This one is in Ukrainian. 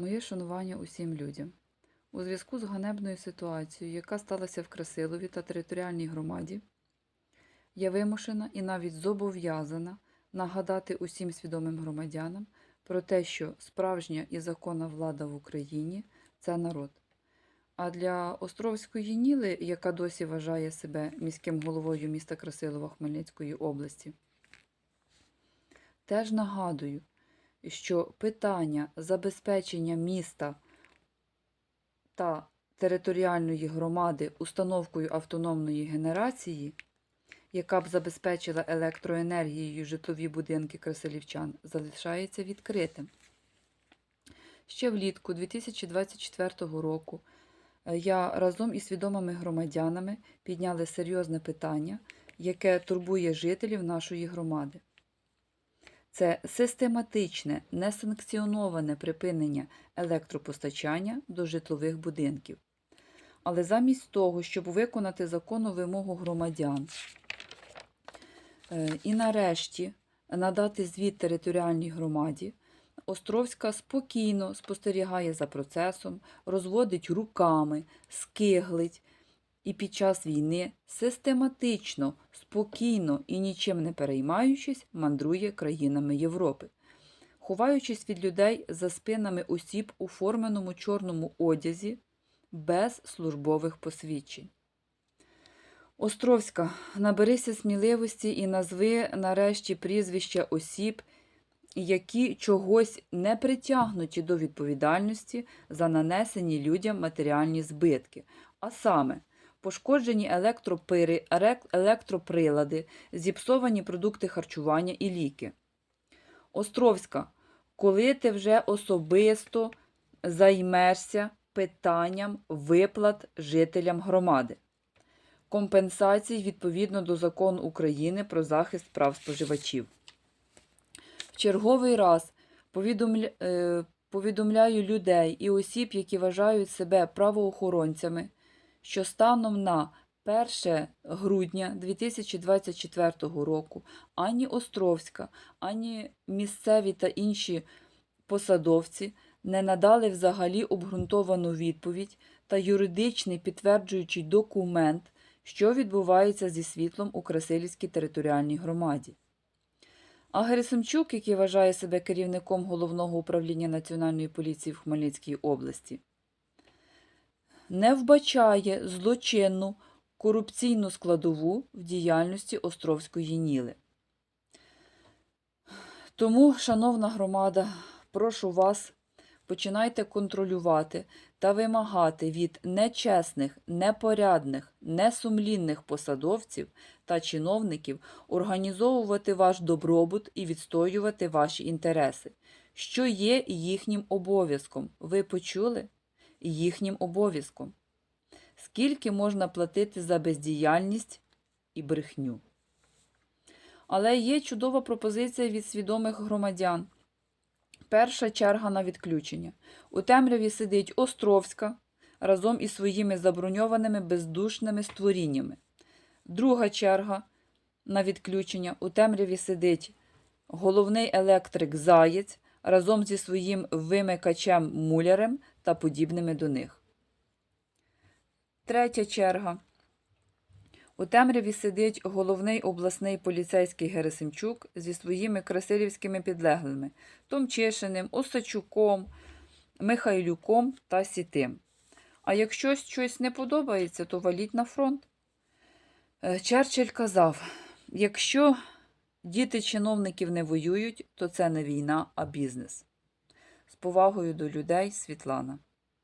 Моє шанування усім людям. У зв'язку з ганебною ситуацією, яка сталася в Красилові та територіальній громаді, я вимушена і навіть зобов'язана нагадати усім свідомим громадянам про те, що справжня і законна влада в Україні це народ. А для Островської Ніли, яка досі вважає себе міським головою міста Красилова Хмельницької області, теж нагадую, що питання забезпечення міста та територіальної громади установкою автономної генерації, яка б забезпечила електроенергією житлові будинки красилівчан, залишається відкритим. Ще влітку 2024 року е, я разом із свідомими громадянами підняли серйозне питання, яке турбує жителів нашої громади. Це систематичне, несанкціоноване припинення електропостачання до житлових будинків. Але замість того, щоб виконати законну вимогу громадян е, і нарешті надати звіт територіальній громаді, Островська спокійно спостерігає за процесом, розводить руками, скиглить і під час війни систематично, спокійно і нічим не переймаючись, мандрує країнами Європи, ховаючись від людей за спинами осіб у форменому чорному одязі без службових посвідчень. Островська, наберися сміливості і назви нарешті прізвища осіб, які чогось не притягнуті до відповідальності за нанесені людям матеріальні збитки, а саме пошкоджені електропири, електроприлади, зіпсовані продукти харчування і ліки. Островська, коли ти вже особисто займешся питанням виплат жителям громади, компенсацій відповідно до закону України про захист прав споживачів. В черговий раз е, повідомляю людей і осіб, які вважають себе правоохоронцями, що станом на 1 грудня 2024 року ані Островська, ані місцеві та інші посадовці не надали взагалі обґрунтовану відповідь та юридичний підтверджуючий документ, що відбувається зі світлом у Красилівській територіальній громаді. А Герасимчук, який вважає себе керівником головного управління Національної поліції в Хмельницькій області, не вбачає злочинну корупційну складову в діяльності Островської Ніли. Тому, шановна громада, прошу вас, починайте контролювати та вимагати від нечесних, непорядних, несумлінних посадовців та чиновників організовувати ваш добробут і відстоювати ваші інтереси, що є їхнім обов'язком. Ви почули? Їхнім обов'язком. Скільки можна платити за бездіяльність і брехню? Але є чудова пропозиція від свідомих громадян. Перша черга на відключення. У темряві сидить Островська разом із своїми заброньованими бездушними створіннями. Друга черга на відключення. У темряві сидить головний електрик Заєць разом зі своїм вимикачем мулярем та подібними до них. Третя черга. У темряві сидить головний обласний поліцейський Герасимчук зі своїми красилівськими підлеглими Томчишиним, Осачуком, Михайлюком та Сітим. А якщо щось не подобається, то валіть на фронт. Е, Черчилль казав: якщо діти чиновників не воюють, то це не війна, а бізнес. Повагою до людей Світлана.